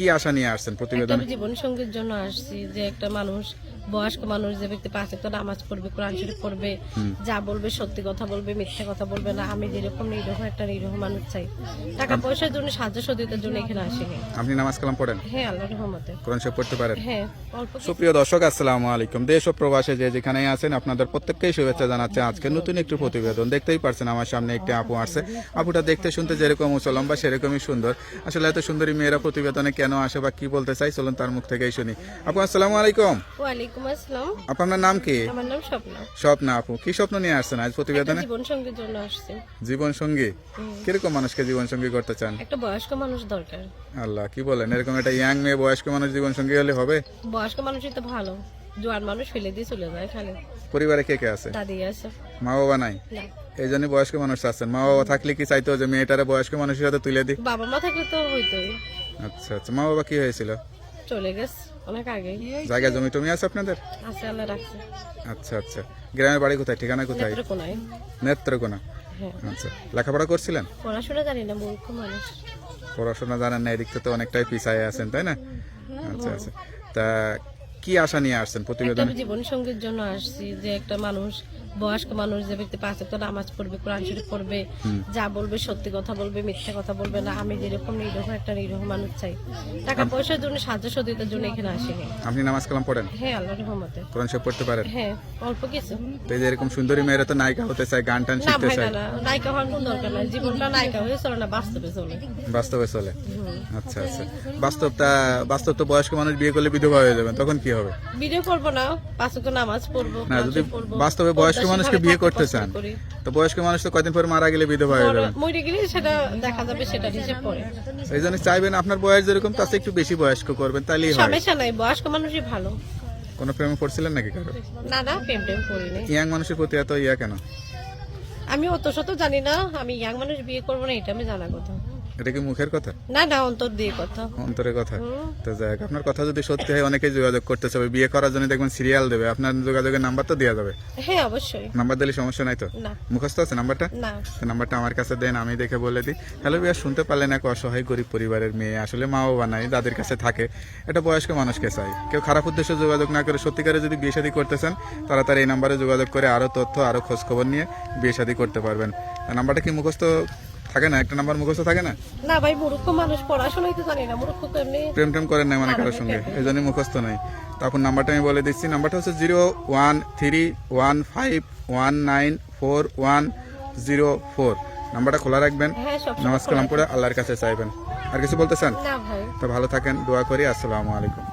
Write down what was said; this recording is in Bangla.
কি আশা নিয়ে আসছেন প্রতিবেদন? জীবন সঙ্গীর জন্য আসছি যে একটা মানুষ বয়স্ক মানুষ যে ব্যক্তি পাঁচ একটা নামাজ পড়বে কোরআন শরীফ পড়বে যা বলবে সত্যি কথা বলবে মিথ্যা কথা বলবে না আমি যেরকম নিরীহ একটা নিরীহ মানুষ চাই। টাকা পয়সার জন্য সাহায্য সহযোগিতার জন্য এখানে আসিনি। আপনি নামাজ কালাম পড়েন? হ্যাঁ আল্লাহ রহমতে। কোরআন শরীফ পড়তে পারেন? হ্যাঁ অল্প সুপ্রিয় দর্শক আসসালামু আলাইকুম। দেশ ও প্রবাসে যে যেখানেই আছেন আপনাদের প্রত্যেককেই শুভেচ্ছা জানাচ্ছে। আজকে নতুন একটি প্রতিবেদন দেখতেই পারছেন আমার সামনে একটি আপু আসছে। আপুটা দেখতে শুনতে যেরকম উঁচু লম্বা সেরকমই সুন্দর। আসলে এত সুন্দরী মেয়েরা প্রতিবেদনে কেন আসে বা কি বলতে চাই চলুন তার মুখ থেকেই শুনি। আপু আসসালামু আলাইকুম। ওয়ালাইকুম আসসালাম। আপনার নাম কি? আমার নাম স্বপ্ন। স্বপ্ন আপু কি স্বপ্ন নিয়ে আসছেন? আজ প্রতিবেদনে? জীবন সঙ্গীর জন্য আসছি। জীবন সঙ্গী কীরকম মানুষকে জীবন সঙ্গী করতে চান? একটা বয়স্ক মানুষ দরকার। আল্লাহ কি বলেন? এরকম একটা ইয়াং মেয়ে বয়স্ক মানুষ জীবন সঙ্গী হলে হবে? বয়স্ক মানুষই তো ভালো। জোয়ান মানুষ ফেলে দিয়ে চলে যায় খালি পরিবারে কে কে আছে? দাদি আছে। মা বাবা নাই? এই জন্য বয়স্ক মানুষ আছেন মা বাবা থাকলে কি চাইতো যে মেয়েটারে বয়স্ক মানুষের সাথে তুলে দিই? বাবা মা থাকলে তো হইতোই। আচ্ছা আচ্ছা। মা বাবা কি হয়েছিল? চলে গেছে। অনেক আগে। জায়গা জমি টমি আছে আপনাদের? আছে আল্লাহ রাখছে। আচ্ছা আচ্ছা। গ্রামের বাড়ি কোথায়? ঠিকানা কোথায়? নেত্রকোনায়। নেত্রকোনা। হ্যাঁ। আচ্ছা। লেখাপড়া করছিলেন? পড়াশোনা জানি না মূর্খ মানুষ। পড়াশোনা জানেন না এদিক থেকে তো অনেকটাই পিছায় আছেন তাই না? আচ্ছা আচ্ছা। তা কি আশা নিয়ে আসছেন প্রতিবেদন? জীবন সঙ্গীর জন্য আসছি যে একটা মানুষ বয়স্ক মানুষ যে ব্যক্তি পাঁচ একটা নামাজ পড়বে কোরআন শরীফ পড়বে যা বলবে সত্যি কথা বলবে মিথ্যা কথা বলবে না আমি যেরকম নিরীহ একটা নিরীহ মানুষ চাই। টাকা পয়সার জন্য সাহায্য সহযোগিতার জন্য এখানে আসিনি। আপনি নামাজ কালাম পড়েন? হ্যাঁ আল্লাহ রহমতে। কোরআন শরীফ পড়তে পারেন? হ্যাঁ অল্প কিছু। তো এই এরকম সুন্দরী মেয়েরা তো নায়িকা হতে চায় গান টান শিখতে চায়। না নায়িকা হওয়ার কোন দরকার নাই। জীবনটা নায়িকা হয়ে চলে না বাস্তবে চলে। বাস্তবে চলে? আচ্ছা আচ্ছা। বাস্তবটা বাস্তব তো বয়স্ক মানুষ বিয়ে করলে বিধবা হয়ে যাবেন তখন কি হবে? ভিডিও করব না পাঁচ নামাজ পড়ব না যদি বাস্তবে বয়স্ক মানুষকে বিয়ে করতে চান। তো বয়স্ক মানুষ তো কয়দিন পর মারা গেলে বিধবা হয়ে যাবেন? মরে গেলে সেটা দেখা যাবে সেটা হিসেব পরে এই জন্য চাইবেন আপনার বয়স যেরকম তার একটু বেশি বয়স্ক করবেন তাহলেই হয়। সমস্যা নাই বয়স্ক মানুষই ভালো। কোনো প্রেমে পড়ছিলেন নাকি কারও? না না প্রেম টেম করি নাই। ইয়াং মানুষের প্রতি এত ইয়া কেন? আমি অত শত জানি না আমি ইয়াং মানুষ বিয়ে করব না এটা আমি জানা কথা। এটা কি মুখের কথা? না না অন্তর দিয়ে কথা। অন্তরের কথা। তো যাক আপনার কথা যদি সত্যি হয় অনেকেই যোগাযোগ করতেছে হবে বিয়ে করার জন্য দেখবেন সিরিয়াল দেবে। আপনার যোগাযোগের নাম্বার তো দেওয়া যাবে। হ্যাঁ অবশ্যই। নাম্বার দিলে সমস্যা নাই তো? না। মুখস্থ আছে নাম্বারটা না। নাম্বারটা আমার কাছে দেন আমি দেখে বলে দিই। হ্যালো বিয়া শুনতে পারলেন এক অসহায় গরিব পরিবারের মেয়ে। আসলে মা বাবা নাই দাদের কাছে থাকে। এটা বয়স্ক মানুষকে চাই। কেউ খারাপ উদ্দেশ্যে যোগাযোগ না করে সত্যিকারে যদি বিয়ে শাদী করতেছেন তারা তার এই নাম্বারে যোগাযোগ করে আরও তথ্য আরও খোঁজ খবর নিয়ে বিয়ে শাদী করতে পারবেন। নাম্বারটা কি মুখস্থ থাকে না? একটা নাম্বার মুখস্থ থাকে না? না ভাই মূর্খ মানুষ পড়াশোনাই তো জানি না মূর্খ তো এমনি প্রেম টেম করেন না মানে কারোর সঙ্গে। এই জন্যই মুখস্থ নাই। তখন নাম্বারটা আমি বলে দিচ্ছি। নাম্বারটা হচ্ছে zero one three one five one nine four one zero four. নাম্বারটা খোলা রাখবেন। হ্যাঁ নামাজ কালাম পড়ে আল্লাহর কাছে চাইবেন। আর কিছু বলতে চান না ভাই। তো ভালো থাকেন দোয়া করি। আসসালামু আলাইকুম।